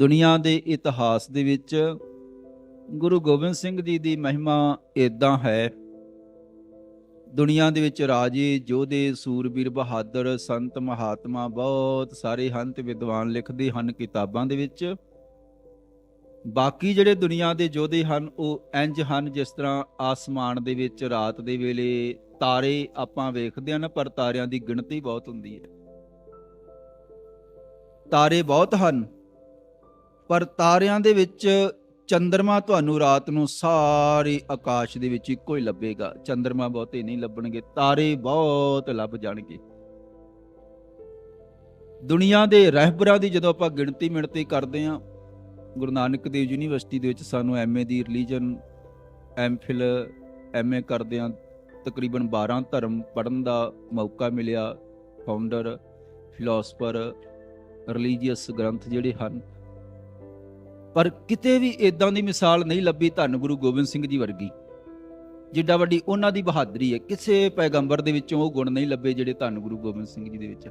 ਦੁਨੀਆ ਦੇ ਇਤਿਹਾਸ ਦੇ ਵਿੱਚ ਗੁਰੂ ਗੋਬਿੰਦ ਸਿੰਘ ਜੀ ਦੀ ਮਹਿਮਾ ਇਦਾਂ ਹੈ। ਦੁਨੀਆ ਦੇ ਵਿੱਚ ਰਾਜੇ, ਯੋਧੇ, ਸੂਰਬੀਰ ਬਹਾਦਰ, ਸੰਤ ਮਹਾਤਮਾ ਬਹੁਤ ਸਾਰੇ ਹਨ ਤੇ ਵਿਦਵਾਨ ਲਿਖਦੇ ਹਨ ਕਿਤਾਬਾਂ ਦੇ ਵਿੱਚ। ਬਾਕੀ ਜਿਹੜੇ ਦੁਨੀਆ ਦੇ ਯੋਧੇ ਹਨ, ਉਹ ਇੰਜ ਹਨ ਜਿਸ ਤਰ੍ਹਾਂ ਆਸਮਾਨ ਦੇ ਵਿੱਚ ਰਾਤ ਦੇ ਵੇਲੇ ਤਾਰੇ ਆਪਾਂ ਵੇਖਦੇ ਹਨ ਪਰ ਤਾਰਿਆਂ ਦੀ ਗਿਣਤੀ ਬਹੁਤ ਹੁੰਦੀ ਹੈ। ਤਾਰੇ ਬਹੁਤ ਹਨ। ਪਰ ਤਾਰਿਆਂ ਦੇ ਵਿੱਚ ਚੰ드ਰਮਾ ਤੁਹਾਨੂੰ ਰਾਤ ਨੂੰ ਸਾਰੇ ਆਕਾਸ਼ ਦੇ ਵਿੱਚ ਇੱਕੋ ਹੀ ਲੱਭੇਗਾ। ਚੰ드ਰਮਾ ਬਹੁਤੇ ਨਹੀਂ ਲੱਭਣਗੇ, ਤਾਰੇ ਬਹੁਤ ਲੱਭ ਜਾਣਗੇ। ਦੁਨੀਆ ਦੇ ਰਹਿਬਰਾਂ ਦੀ ਜਦੋਂ ਆਪਾਂ ਗਿਣਤੀ ਮਿਣਤੀ ਕਰਦੇ ਹਾਂ, ਗੁਰੂ ਨਾਨਕ ਦੇਵ ਯੂਨੀਵਰਸਿਟੀ ਦੇ ਵਿੱਚ ਸਾਨੂੰ ਐਮਏ ਦੀ ਰਿਲੀਜਨ ਐਮਫਿਲ ਐਮਏ ਕਰਦੇ ਹਾਂ। ਤਕਰੀਬਨ 12 ਧਰਮ ਪੜਨ ਦਾ ਮੌਕਾ ਮਿਲਿਆ। ਫਾਊਂਡਰ, ਫਿਲਾਸਫਰ, ਰਿਲੀਜੀਅਸ ਗ੍ਰੰਥ ਜਿਹੜੇ ਹਨ ਪਰ ਕਿਤੇ ਵੀ ਇਦਾਂ ਦੀ ਮਿਸਾਲ ਨਹੀਂ ਲੱਭੀ ਧੰਨ ਗੁਰੂ ਗੋਬਿੰਦ ਸਿੰਘ ਜੀ ਵਰਗੀ। ਜਿੱਡਾ ਵੱਡੀ ਉਹਨਾਂ ਦੀ ਬਹਾਦਰੀ ਹੈ, ਕਿਸੇ ਪੈਗੰਬਰ ਦੇ ਵਿੱਚੋਂ ਉਹ ਗੁਣ ਨਹੀਂ ਲੱਭੇ ਜਿਹੜੇ ਧੰਨ ਗੁਰੂ ਗੋਬਿੰਦ ਸਿੰਘ ਜੀ ਦੇ ਵਿੱਚ।